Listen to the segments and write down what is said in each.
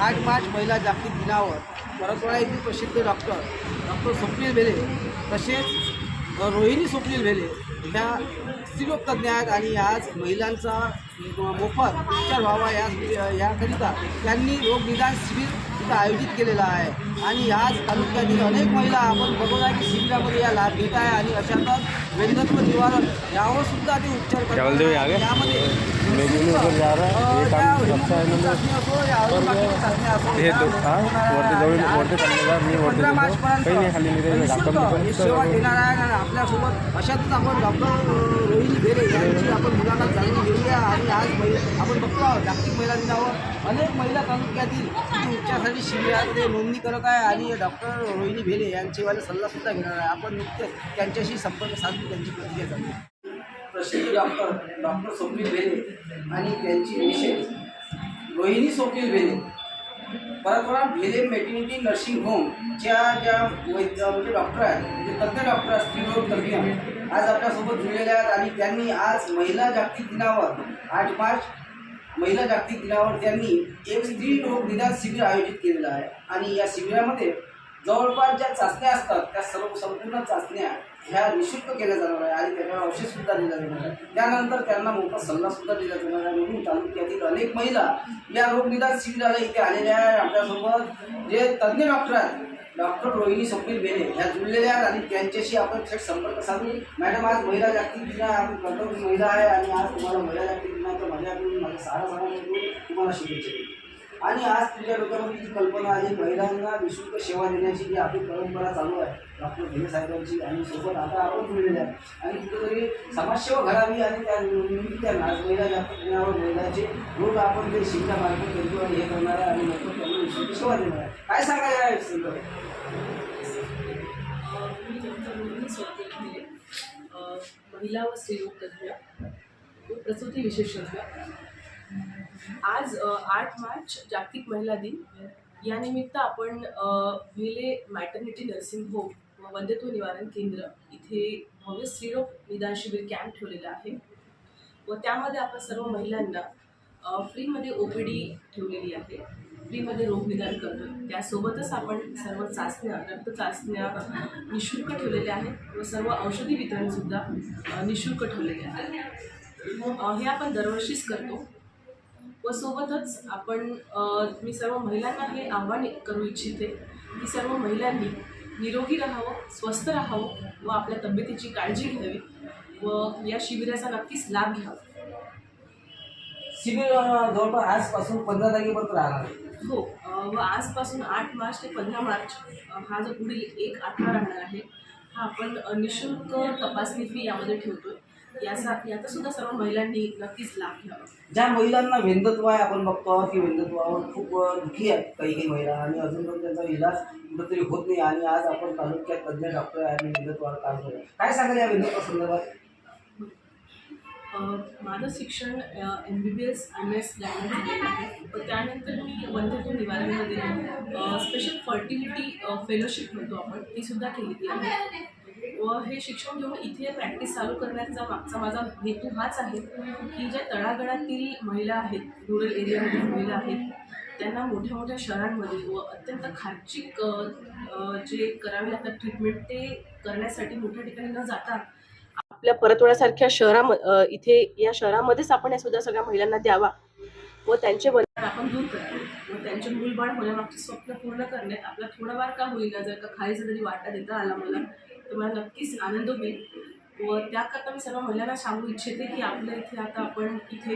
आठ मार्च महिला जागतिक दिनावर परसवाडा येथील प्रसिद्ध डॉक्टर डॉक्टर स्वप्नील भेले तसेच रोहिणी स्वप्नील भेले ह्या स्त्रीलोकतज्ञ आहेत आणि आज महिलांचा मोफत उपचार व्हावा या याकरिता त्यांनी रोगनिदान शिबिर शिबिर इथं आयोजित केलेलं आहे. आणि आज तालुक्यातील अनेक महिला आपण बघत आहे की शिबिरामध्ये या लाभ घेत आहे आणि अशातच वेंधत्व निवारण यावर सुद्धा ते उपचार हो, आगे? यामध्ये सेवा देणार आहे आणि आपल्यासोबत अशातच आपण डॉक्टर रोहिणी भेरे यांची आपण मुलांना जाणून घेऊया. आणि आज आपण बघतो आहोत जागतिक महिला दिनावर अनेक महिला तालुक्यातील इथे आपली शिबिरामध्ये नोंदणी करत आहे आणि डॉक्टर रोहिणी भेले यांचेवाले सल्लासुद्धा घेणार आहे. आपण नुकतेच त्यांच्याशी संपर्क साधून त्यांची प्रतिक्रिया जाणूया प्रसिद्ध डॉक्टर डॉक्टर स्वप्नील भेले आणि त्यांची विशेष रोहिणी स्वप्नील भेले. परंपरा भेले मेटर्निटी नर्सिंग होमच्या ज्या वैद्य म्हणजे डॉक्टर आहेत म्हणजे तज्ज्ञ डॉक्टर आहेत स्त्रीरोग तज्ज्ञ आज आपल्यासोबत जुळलेल्या आहेत आणि त्यांनी आज महिला जागतिक दिनावर आठ मार्च महिला जागतिक दिनावर त्यांनी एक स्त्री रोग निदान शिबिर आयोजित केलेलं आहे. आणि या शिबिरामध्ये जवळपास ज्या चाचण्या असतात त्या सर्व संपूर्ण चाचण्या ह्या निशुल्क केल्या जाणार आहे आणि त्याच्यावर औषधसुद्धा दिलं जाणार आहे त्यानंतर त्यांना मोठा सल्लासुद्धा दिला जाणार आहे. म्हणून तालुक्यातील अनेक महिला या रोगनिदान शिबिराला इथे आलेल्या आहे आपल्यासोबत जे तज्ज्ञ डॉक्टर आहेत डॉक्टर रोहिणी स्वप्नील बेने ह्या जुळलेल्या आहेत आणि त्यांच्याशी आपण थेट संपर्क साधू मॅडम आज महिला जागतिक दिन आहे आपण प्रथम महिला आहे आणि आज तुम्हाला महिला जागतिक दिनाचं माझ्या माझ्या सहा समाजाकडून तुम्हाला शुभेच्छा आणि आज तुमच्या डोक्यामध्ये जी कल्पना आहे महिलांना निशुल्क सेवा देण्याची जी आपली परंपरा चालू आहे डॉक्टर भेले साहेबांची आणि सोबत आता आपण जुळलेल्या आहे. आणि कुठेतरी समाजसेवा घडावी आणि त्या निमित्तानं आज महिला जागतिक महिलाचे रोग आपण जे शिबिरामार्फत करतो आणि हे करणार आहे आणि नंतर त्यांना निशुल्क सेवा देणार आहे. काय सांगायला आहे संदर्भात? महिला व स्त्रीरोग तज्ज्ञ प्रसूती विशेषज्ञ. आज आठ मार्च जागतिक महिला दिन. यानिमित्त आपण अ, मॅटर्निटी नर्सिंग होम व वंध्यत्व निवारण केंद्र इथे भव्य स्त्रीरोग निदान शिबिर कॅम्प ठेवलेला आहे. व त्यामध्ये आपण सर्व महिलांना फ्रीमध्ये ओ पी डी ठेवलेली आहे. फ्रीमध्ये रोगनिदान करतो. त्यासोबतच आपण सर्व चाचण्या रक्त चाचण्या निशुल्क ठेवलेल्या आहेत व सर्व औषधी वितरणसुद्धा निशुल्क ठेवलेले आहे हे आपण दरवर्षीच करतो. व सोबतच आपण मी सर्व महिलांना हे आव्हान करू इच्छिते की सर्व महिलांनी निरोगी राहावं स्वस्थ राहावं व आपल्या तब्येतीची काळजी घ्यावी व या शिबिराचा नक्कीच लाभ घ्यावा. शिबिर जवळपास आजपासून पंधरा तारखेपर्यंत राहणार आहे. हो व आजपासून आठ मार्च ते पंधरा मार्च हा जो पुढील एक आठवडा राहणार आहे हा आपण निशुल्क तपासणी फी यामध्ये ठेवतो याचा याचा सुद्धा सर्व महिलांनी नक्कीच लाभ घ्यावा. ज्या महिलांना वेंधत्व आहे आपण बघतो आहोत की वेंधत्वावर खूप दुःखी आहेत काही काही महिला. आणि अजून पण त्यांचा इलाज कुठंतरी होत नाही. आणि आज आपण तालुक्यात तज्ज्ञ डॉक्टर आहे आणि वेंधत्वावर काम करतो काय सांगाल या वेंधत्वा संदर्भात? माझं शिक्षण M B B S M S आहे. त्यानंतर मी वंध्यत्व निवारणमध्ये स्पेशल फर्टिलिटी फेलोशिप म्हणतो आपण ती सुद्धा केलेली आहे व हे शिक्षण घेऊन इथे प्रॅक्टिस चालू करण्याचा मागचा माझा हेतू हाच आहे की ज्या तळागळातील महिला आहेत रुरल एरियामधील महिला आहेत त्यांना मोठ्या मोठ्या शहरांमध्ये व अत्यंत खार्चिक जे करावे लागतात ट्रीटमेंट ते करण्यासाठी मोठ्या ठिकाणी न जाता आपल्या परतवड्यासारख्या शहराम इथे या शहरामध्येच आपण या सुद्धा सगळ्या महिलांना द्यावा व त्यांचे बंधन आपण दूर करावे व त्यांचे मूलबाळ होण्यामागचे स्वप्न पूर्ण करण्यात आपला थोडाफार का होईना जर का खायचा जरी वाटा देता आला मला तर मला नक्कीच आनंद होईल. व त्याकरता मी सर्व महिलांना सांगू इच्छिते की आपल्या इथे आता आपण इथे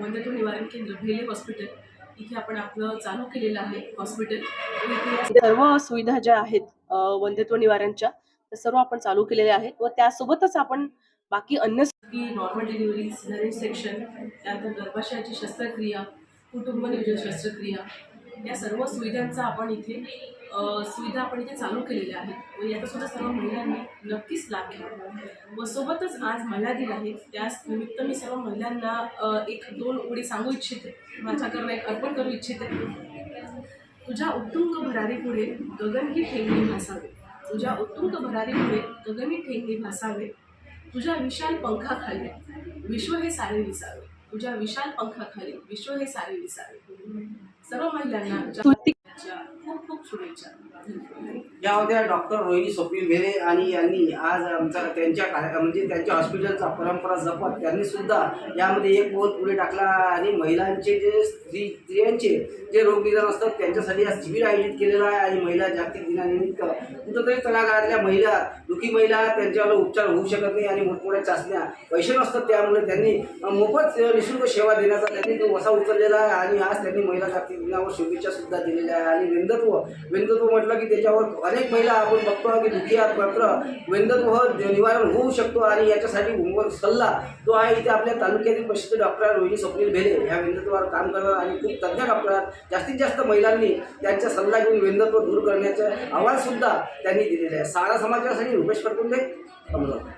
वंध्यत्व निवारण केंद्र भेले हॉस्पिटल इथे आपण आपलं चालू केलेलं आहे हॉस्पिटल. सर्व सुविधा ज्या आहेत अ, वंध्यत्व निवारणच्या त्या सर्व आपण चालू केलेल्या आहेत. व त्यासोबतच आपण बाकी अन्य नॉर्मल डिलिव्हरी सेक्शन त्यानंतर गर्भाशयाची शस्त्रक्रिया कुटुंब नियोजन शस्त्रक्रिया या सर्व सुविधांचा आपण इथे सुविधा आपण इथे चालू केलेल्या आहेत. म्हणजे व याचा सुद्धा सर्व महिलांनी नक्कीच लाभ घ्यावा. व सोबतच आज महिला दिन आहे. त्याच निमित्त मी सर्व महिलांना एक दोन ओळी सांगू इच्छिते. माझ्याकडनं एक अर्पण करू इच्छिते. तुझ्या उत्तुंग भरारीपुढे गगन ही ठेंगणी भासावे. तुझ्या उत्तुंग भरारीपुढे गगनी ठेंगणी भासावे. तुझ्या विशाल पंखाखाली विश्व हे सारे विसावे. तुझ्या विशाल पंखाखाली विश्व हे सारे विसावे. सर्व महिलांना खूप खूप शुभेच्छा. या होत्या डॉक्टर रोहिणी स्वप्नील भेरे आणि यांनी आज आमचा त्यांच्या कार्य म्हणजे त्यांच्या हॉस्पिटलचा परंपरा जपत त्यांनी सुद्धा यामध्ये एक बोल पुढे टाकला आणि महिलांचे जे स्त्री स्त्रियांचे जे रोगनिदान असतात त्यांच्यासाठी आज शिबिर आयोजित केलेलं आहे आणि महिला जागतिक दिनानिमित्त कुठंतरी तळागाळातल्या महिला दुखी महिला त्यांच्यावर उपचार होऊ शकत नाही आणि मोठमोठ्या चाचण्या पैसे नसतात त्यामुळे त्यांनी मोफत निशुल्क सेवा देण्याचा त्यांनी तो वसा उचललेला आहे आणि आज त्यांनी महिला जागतिक दिनावर शुभेच्छा सुद्धा दिलेल्या आहे आणि वेंदत्व वेंदत्व म्हटलं की त्याच्यावर अनेक महिला आपण बघतो की दुखी आहात मात्र वेंदत्व निवारण होऊ शकतो आणि याच्यासाठी उमवर सल्ला जो आहे इथे आपल्या तालुक्यातील प्रसिद्ध डॉक्टर रोहिणी स्वप्नील भेले. ह्या वेंदत्वावर काम करणार आणि खूप तज्ज्ञ डॉक्टर आहेत. जास्तीत जास्त महिलांनी त्यांचा सल्ला घेऊन वेंदत्व दूर करण्याचा अहवालसुद्धा त्यांनी दिलेला आहे. सारा समाजासाठी रुपेश कडकुंडे अमरावती.